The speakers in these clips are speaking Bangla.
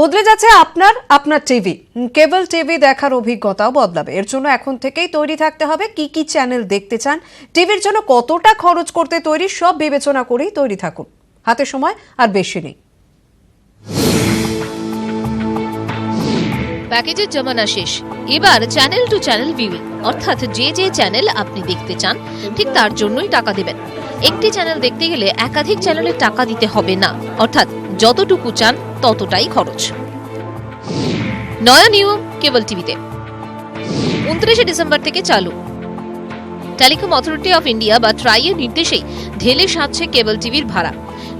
বদলে যাচ্ছে আপনার আপনার টিভি কেবল টিভি দেখার অভিজ্ঞতাও বদলাবে। এর জন্য এখন থেকেই তৈরি থাকতে হবে কি কি চ্যানেল দেখতে চান। টিভির জন্য কতটা খরচ করতে তৈরি, সব বিবেচনা করেই তৈরি থাকুন। হাতে সময় আর বেশি নেই। প্যাকেজের জমানা শেষ। এবার চ্যানেল টু চ্যানেল ভিউইং অর্থাৎ যে যে চ্যানেল আপনি দেখতে চান, ঠিক তার জন্যই টাকা দেবেন। একটি চ্যানেল দেখতে গেলে একাধিক চ্যানেলে টাকা দিতে হবে না। অর্থাৎ যতটুকু চান ততটাই খরচ। নয়া নিয়ম কেবল টিভিতে। উনত্রিশে ডিসেম্বর থেকে চালু। টেলিকম অথরিটি অফ ইন্ডিয়া বা ট্রাইয়ের নির্দেশেই ঢেলে সাজছে কেবল টিভির ভাড়া।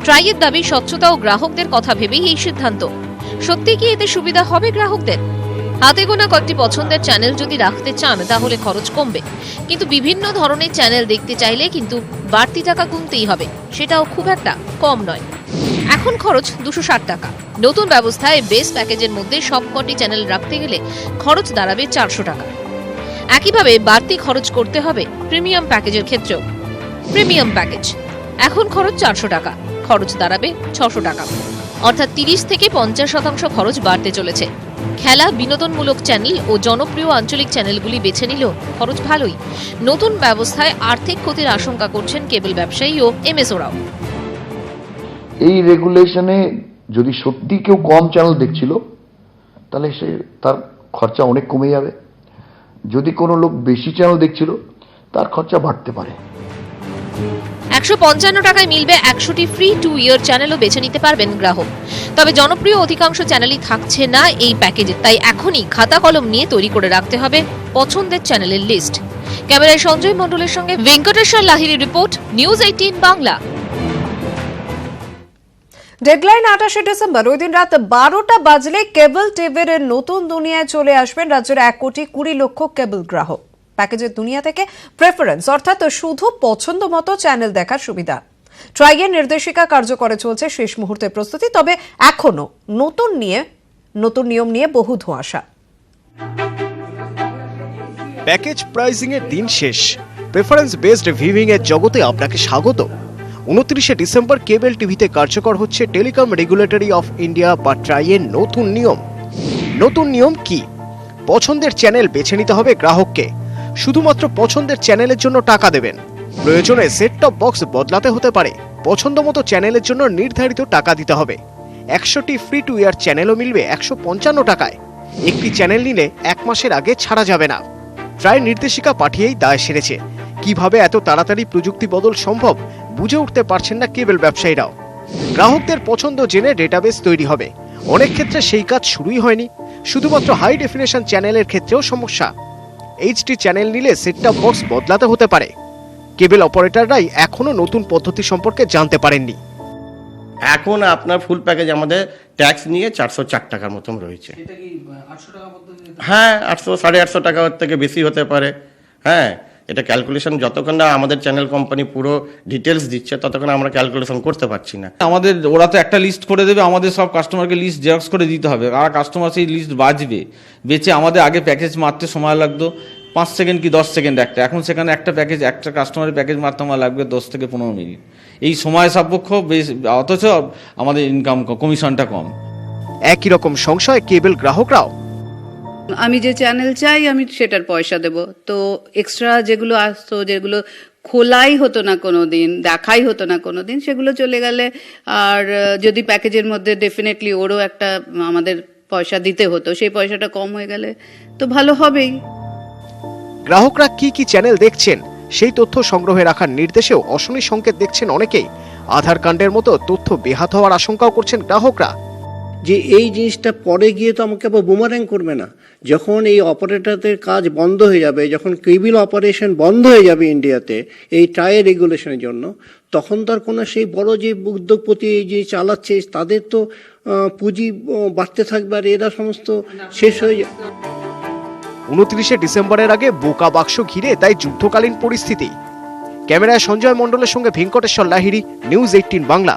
ট্রাইয়ের দাবি স্বচ্ছতা ও গ্রাহকদের কথা ভেবেই এই সিদ্ধান্ত। সত্যি কি এতে সুবিধা হবে গ্রাহকদের? হাতে গোনা কয়েকটি পছন্দের চ্যানেল যদি রাখতে চান, তাহলে খরচ কমবে। কিন্তু বিভিন্ন ধরনের চ্যানেল দেখতে চাইলে কিন্তু বাড়তি টাকা গুনতেই হবে। সেটাও খুব একটা কম নয়। এখন খরচ দুশো ষাট টাকা। নতুন ব্যবস্থায় বেস প্যাকেজের মধ্যে সবকটি চ্যানেল রাখতে গেলে খরচ দাঁড়াবে চারশো টাকা। একইভাবে বাড়তি খরচ করতে হবে প্রিমিয়াম প্যাকেজের ক্ষেত্রেও। প্রিমিয়াম প্যাকেজ এখন খরচ চারশো টাকা, খরচ দাঁড়াবে ছশো টাকা। অর্থাৎ তিরিশ থেকে পঞ্চাশ শতাংশ খরচ বাড়তে চলেছে। খেলা, বিনোদনমূলক চ্যানেল ও জনপ্রিয় আঞ্চলিক চ্যানেলগুলি বেছে নিলেও খরচ ভালোই। নতুন ব্যবস্থায় আর্থিক ক্ষতির আশঙ্কা করছেন কেবল ব্যবসায়ী ও এমএসওরাও এই রেগুলেশনে যদি সত্যি কেউ কম চ্যানেল দেখছিল, তাহলে সে তার খরচা অনেক কমে যাবে। যদি কোনো লোক বেশি চ্যানেল দেখছিল, তার খরচা বাড়তে পারে। একশো পঞ্চান্ন টাকায় মিলবে একশোটি ফ্রি টু ইয়ার চ্যানেলও বেছে নিতে পারবেন গ্রাহক। তবে জনপ্রিয় অধিকাংশ চ্যানেলই থাকছে না এই প্যাকেজে তাই এখনই খাতা কলম নিয়ে তৈরি করে রাখতে হবে পছন্দের চ্যানেলের লিস্ট ক্যামেরায় সঞ্জয় মণ্ডলের সঙ্গে Venkateswar Lahiri report news eighteen Bangla. Deadline আঠাশে ডিসেম্বর ওই দিন রাত বারোটা বাজলে কেবল টিভির নতুন দুনিয়ায় চলে আসবেন রাজ্যের এক কোটি কুড়ি লক্ষ কেবল গ্রাহক। প্যাকেজের দুনিয়া থেকে প্রেফারেন্স অর্থাৎ শুধু পছন্দ মতো চ্যানেল দেখার সুবিধা। ট্রাইয়ের নির্দেশিকা কার্যকরে চলছে শেষ মুহূর্তে প্রস্তুতি, তবে এখনও নতুন নিয়ে, নতুন নিয়ম নিয়ে বহু ধোঁয়াশা। প্যাকেজ প্রাইসিং এর দিন শেষ। প্রেফারেন্স বেসড ভিভিং এর জগতে আপনাকে স্বাগত। উনত্রিশে ডিসেম্বর কেবল টিভিতে কার্যকর হচ্ছে টেলিকম রেগুলেটরি অফ ইন্ডিয়া বা ট্রাইয়ের নতুন নিয়ম। নতুন নিয়ম কি? পছন্দের চ্যানেল বেছে নিতে হবে গ্রাহককে। শুধুমাত্র পছন্দের চ্যানেলের জন্য টাকা দেবেন। প্রয়োজনে সেট টপ বক্স বদলাতে হতে পারে। পছন্দ মতো চ্যানেলের জন্য নির্ধারিত টাকা দিতে হবে। একশোটি ফ্রি টু ইয়ার চ্যানেলও মিলবে একশো পঞ্চান্ন টাকায়। একটি চ্যানেল নিলে এক মাসের আগে ছাড়া যাবে না। ট্রাই নির্দেশিকা পাঠিয়েই দায় সেরেছে। কীভাবে এত তাড়াতাড়ি প্রযুক্তি বদল সম্ভব? বুঝে উঠতে পারছেন না কেবল ব্যবসায়ীরাও। গ্রাহকদের পছন্দ জেনে ডেটাবেস তৈরি হবে। অনেক ক্ষেত্রে সেই কাজ শুরুই হয়নি। শুধুমাত্র হাই ডেফিনেশন চ্যানেলের ক্ষেত্রেও সমস্যা। এইচডি চ্যানেল নিলে সেটটপ বক্স বদলাতে হতে পারে। কেবল অপারেটররাই এখনও নতুন পদ্ধতি সম্পর্কে জানতে পারেননি। এখন আপনার ফুল প্যাকেজ আমাদের ট্যাক্স নিয়ে চারশো চার টাকার মতন রয়েছে। হ্যাঁ আটশো সাড়ে আটশো টাকা থেকে বেশি হতে পারে। হ্যাঁ এটা ক্যালকুলেশন যতক্ষণ না আমাদের চ্যানেল কোম্পানি পুরো ডিটেলস দিচ্ছে ততক্ষণ আমরা ক্যালকুলেশন করতে পারছি না। আমাদের ওরা তো একটা লিস্ট করে দেবে আমাদের সব কাস্টমারকে লিস্ট জেরক্স করে দিতে হবে। আর কাস্টমার সেই লিস্ট বাজবে বেচে আমাদের আগে প্যাকেজ মারতে সময় লাগতো পাঁচ সেকেন্ড কি দশ সেকেন্ড একটা। এখন সেখানে একটা প্যাকেজ একটা কাস্টমারের প্যাকেজ মারতে আমার লাগবে দশ থেকে পনেরো মিনিট। এই সময় সাপেক্ষ বেশ অথচ আমাদের ইনকাম কমিশনটা কম। একই রকম সংশয় কেবল গ্রাহকরাও। আমি যে চ্যানেল চাই আমি সেটার পয়সা দেব। তো এক্সট্রা যেগুলো আসতো যেগুলো খোলাই হতো না কোনো দিন দেখাই হতো না কোনো দিন সেগুলো চলে গেলে আর যদি প্যাকেজের মধ্যে ডেফিনেটলি ওরও একটা আমাদের পয়সা দিতে হতো সেই পয়সাটা কম হয়ে গেলে তো ভালো হবেই। গ্রাহকরা কি কি চ্যানেল দেখছেন সেই তথ্য সংগ্রহে রাখার নির্দেশেও অশনি সংকেত দেখছেন অনেকেই। আধার কার্ডের মতো তথ্য বেহাত হওয়ার আশঙ্কাও করছেন গ্রাহকরা। যে এই জিনিসটা পরে গিয়ে তো আমাকে আবার বুমার্যাং করবে না। যখন এই অপারেটরদের কাজ বন্ধ হয়ে যাবে, যখন কেবিল অপারেশন বন্ধ হয়ে যাবে ইন্ডিয়াতে, এই ট্রায়াল রেগুলেশনের জন্য, তখন তার কোনো সেই বড় যে উদ্যোগপতি যে চালাচ্ছে, তাদের তো পুঁজি বাড়তে থাকবে আর এরা সমস্ত শেষ হয়ে যাবে। উনত্রিশে ডিসেম্বরের আগে বোকা বাক্স ঘিরে তাই যুদ্ধকালীন পরিস্থিতি। ক্যামেরায় সঞ্জয় মণ্ডলের সঙ্গে ভেঙ্কটেশ্বর লাহিড়ী নিউজ এইটিন বাংলা।